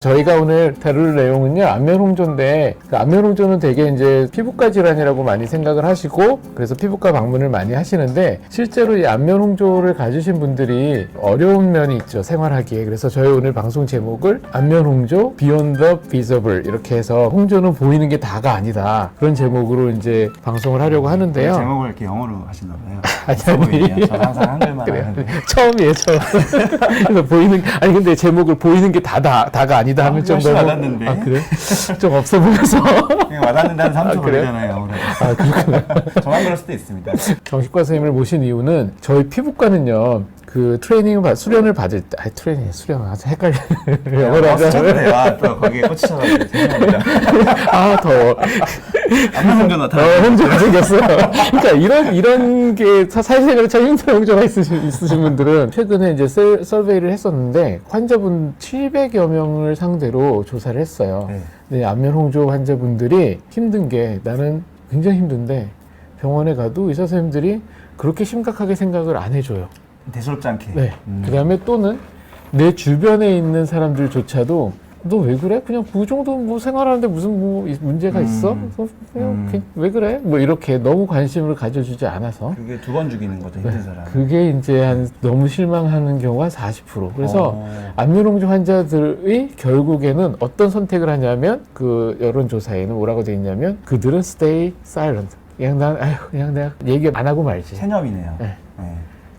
저희가 오늘 다룰 내용은요 안면 홍조인데 그 안면 홍조는 되게 이제 피부과 질환이라고 많이 생각을 하시고 그래서 피부과 방문을 많이 하시는데 실제로 이 안면 홍조를 가지신 분들이 어려운 면이 있죠 생활하기에 그래서 저희 오늘 방송 제목을 안면 홍조 Beyond the Visible 이렇게 해서 홍조는 보이는 게 다가 아니다 그런 제목으로 이제 방송을 하려고 하는데요 제목을 이렇게 영어로 하시나 봐요. 아니, 아니. 저는 항상 한글만 그래요. 하는데. 처음이에요, 처음. 그래서 보이는 아니 근데 제목을 보이는 게 다다 다가 아니다 하면 아, 좀 너무 와닿는데. 아 그래? 좀 없어 보여서 그냥 와닿는다는 3초 아? 걸리잖아요. 아 그렇구나. 저만 그럴 수도 있습니다. 정신과 선생님을 모신 이유는 저희 피부과는요 그 트레이닝을 받, 수련을 받을 때 아니 트레이닝 수련 아주 헷갈려 영어로 하잖아요. 아, 또 거기에 꽂히셔가지고 죄송합니다. 아더 안면 홍조 더 나타나. 홍조가 생겼어요. 그러니까 이런 이런 게 사- 사실생활에 참 힘든 홍조가 있으신, 있으신 분들은 최근에 이제 셀, 서베이를 했었는데 환자분 700여 명을 상대로 조사를 했어요. 네. 근데 안면 홍조 환자분들이 힘든 게 나는 굉장히 힘든데 병원에 가도 의사 선생님들이 그렇게 심각하게 생각을 안 해줘요. 대수롭지 않게. 네. 음. 그 다음에 또는 내 주변에 있는 사람들조차도 너 왜 그래? 그냥 그 정도 뭐 생활하는데 무슨 뭐 이- 문제가 있어? 음. 그래서 그냥 음. 그- 왜 그래? 뭐 이렇게 너무 관심을 가져주지 않아서 그게 두 번 죽이는 거죠, 힘든 사람. 그게 이제 한 너무 실망하는 경우가 40%. 그래서 어. 안면홍조 환자들이 결국에는 어떤 선택을 하냐면 그 여론조사에는 뭐라고 돼 있냐면 그들은 stay silent. 그냥 난 아휴 그냥 내가 얘기 안 하고 말지. 체념이네요. 네. 네.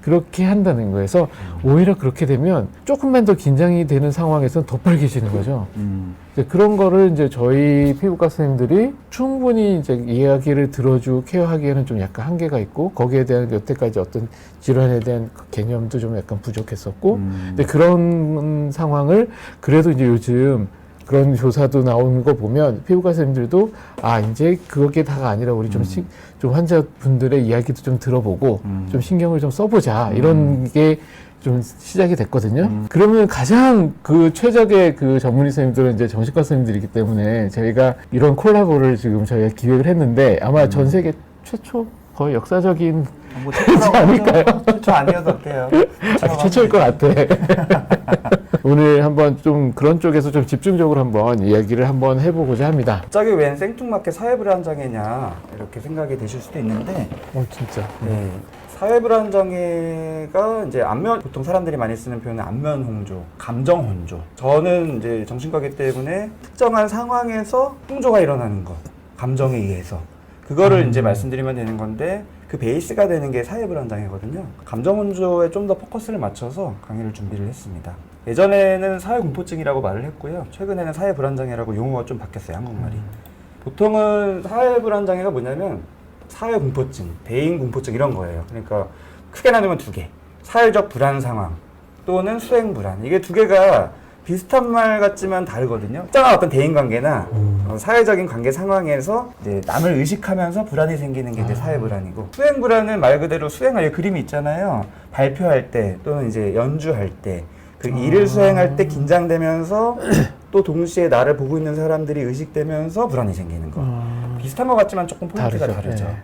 그렇게 한다는 거예요. 그래서 오히려 그렇게 되면 조금만 더 긴장이 되는 상황에서는 더 빨개지는 거죠. 음. 그런 거를 이제 저희 피부과 선생님들이 충분히 이제 이야기를 들어주고 케어하기에는 좀 약간 한계가 있고 거기에 대한 여태까지 어떤 질환에 대한 그 개념도 좀 약간 부족했었고 음. 근데 그런 상황을 그래도 이제 요즘 그런 조사도 나오는 거 보면 피부과 선생님들도 아 이제 그게 다가 아니라 우리 좀, 음. 시- 좀 환자분들의 이야기도 좀 들어보고 음. 좀 신경을 좀 써보자 이런 게 좀 시작이 됐거든요. 음. 그러면 가장 그 최적의 그 전문의 선생님들은 이제 정신과 선생님들이기 때문에 저희가 이런 콜라보를 지금 저희가 기획을 했는데 아마 음. 전 세계 최초 거의 역사적인 뭐 최초라고 않을까요? 최초 아니어도 어때요? 아, 최초일 것 같아. 오늘 한번 좀 그런 쪽에서 좀 집중적으로 한번 이야기를 한번 해보고자 합니다. 갑자기 웬 생뚱맞게 사회불안장애냐 이렇게 생각이 되실 수도 있는데 어 진짜. 네. 사회불안 장애가 이제 안면 보통 사람들이 많이 쓰는 표현은 안면 홍조, 감정 홍조. 저는 이제 정신과기 때문에 특정한 상황에서 홍조가 일어나는 것, 감정에 의해서 그거를 음. 이제 말씀드리면 되는 건데 그 베이스가 되는 게 사회 불안장애거든요. 감정 홍조에 좀 더 포커스를 맞춰서 강의를 준비를 했습니다. 예전에는 사회 공포증이라고 말을 했고요. 최근에는 사회 불안장애라고 용어가 좀 바뀌었어요, 한국말이. 보통은 사회 불안장애가 뭐냐면 사회 공포증, 대인 공포증 이런 거예요. 그러니까 크게 나누면 두 개. 사회적 불안 상황 또는 수행 불안. 이게 두 개가 비슷한 말 같지만 다르거든요. 특정한 어떤 대인 관계나 어, 사회적인 관계 상황에서 이제 남을 의식하면서 불안이 생기는 게 이제 사회 불안이고 수행 불안은 말 그대로 수행할 때 그림이 있잖아요. 발표할 때 또는 이제 연주할 때 그 일을 수행할 때 긴장되면서 또 동시에 나를 보고 있는 사람들이 의식되면서 불안이 생기는 거. 비슷한 것 같지만 조금 포인트가 다르죠. 다르죠. 네.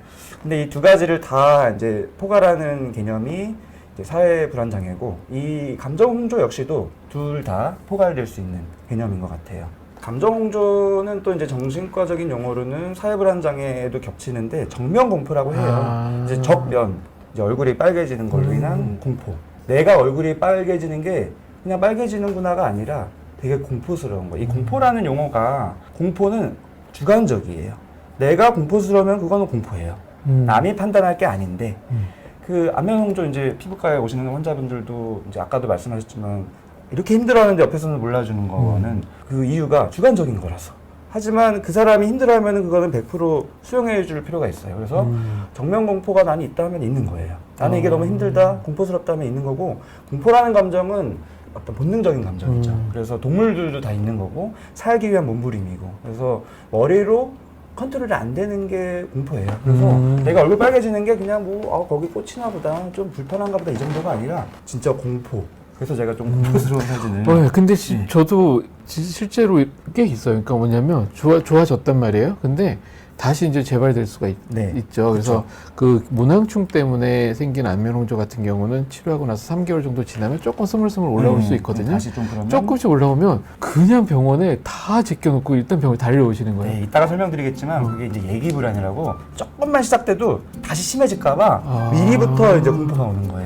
근데 이 두 가지를 다 이제 포괄하는 개념이 이제 사회 불안 장애고 이 감정 홍조 역시도 둘 다 포괄될 수 있는 개념인 것 같아요. 감정 홍조는 또 이제 정신과적인 용어로는 사회 불안 장애에도 겹치는데 정면 공포라고 해요. 아. 이제 적면 이제 얼굴이 빨개지는 걸로 음. 인한 공포. 내가 얼굴이 빨개지는 게 그냥 빨개지는구나가 아니라 되게 공포스러운 거. 이 공포라는 용어가 공포는 주관적이에요. 내가 공포스러우면 그거는 공포예요. 음. 남이 판단할 게 아닌데 음. 그 안면 홍조 이제 피부과에 오시는 환자분들도 이제 아까도 말씀하셨지만 이렇게 힘들어하는데 옆에서는 몰라주는 거는 그 이유가 주관적인 거라서. 하지만 그 사람이 힘들어하면 그거는 100% 수용해 줄 필요가 있어요. 그래서 음. 정면 공포가 나는 있다면 있는 거예요. 나는 이게 어. 너무 힘들다, 공포스럽다면 있는 거고, 공포라는 감정은 어떤 본능적인 감정이죠. 음. 그래서 동물들도 다 있는 거고, 살기 위한 몸부림이고, 그래서 머리로 컨트롤이 안 되는 게 공포예요. 그래서 음. 내가 얼굴 빨개지는 게 그냥 뭐, 아, 거기 꽂히나 보다, 좀 불편한가 보다 이 정도가 아니라, 진짜 공포. 그래서 제가 좀 공포스러운 사진을. 어, 근데 시- 네. 저도 지- 실제로 꽤 있어요. 그러니까 뭐냐면 좋아 좋아졌단 말이에요. 근데 다시 이제 재발될 수가 있, 네. 죠 그래서 그 문항충 때문에 생긴 안면 홍조 같은 경우는 치료하고 나서 3개월 정도 지나면 조금 스물스물 올라올 음, 수 있거든요. 다시 좀 그러면 조금씩 올라오면 그냥 병원에 다 제껴놓고 일단 병원에 달려오시는 거예요. 네, 이따가 설명드리겠지만 그게 이제 예기 불안이라고 조금만 시작돼도 다시 심해질까봐 아. 미리부터 이제 공포가 오는 거예요.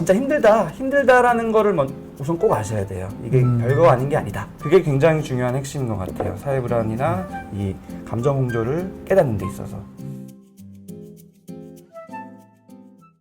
진짜 힘들다, 힘들다라는 거를 먼- 우선 꼭 아셔야 돼요. 이게 음. 별거 아닌 게 아니다. 그게 굉장히 중요한 핵심인 것 같아요. 사회 불안이나 이 감정 홍조를 깨닫는 데 있어서.